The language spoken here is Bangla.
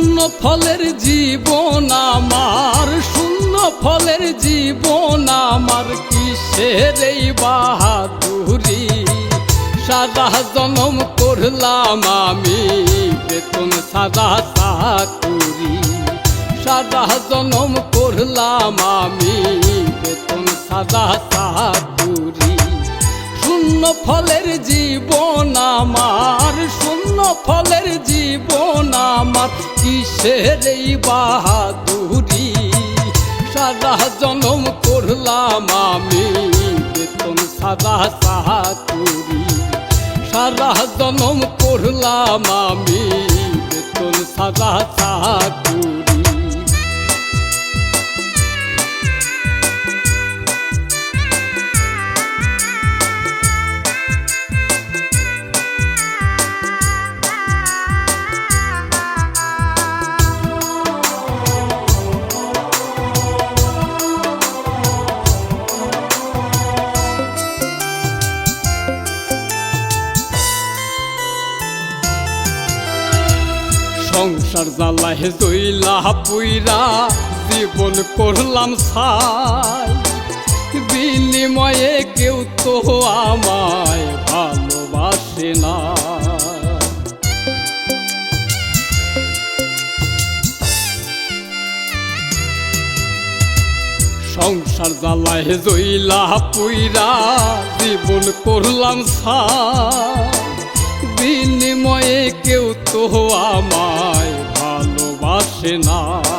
শূন্য ফলের জীবন আমার, শূন্য ফলের জীবন আমার। কিসের এই বাহাদুরি? সাদা জনম করলাম আমি, বেতন সাদা চাকুরি। সাদা জনম করলাম আমি, বেতন সাদা চাকুরি। শূন্য ফলের জীবন কিসের বাহাদুরি? সাদা জনম করলাম আমি, বেতন সাদা সাহাতুরি। সারা জনম করলাম আমি, বেতন সাদা চাকুরি সংসার জ্বালায় জইলা পুইরা জীবন করলাম ছাই বিনিময়ে কেউ তো আমায় ভালোবাসে না। সংসার জ্বালায় জইলা পুইরা জীবন করলাম কেউ তো আমায় ভালোবাসে না।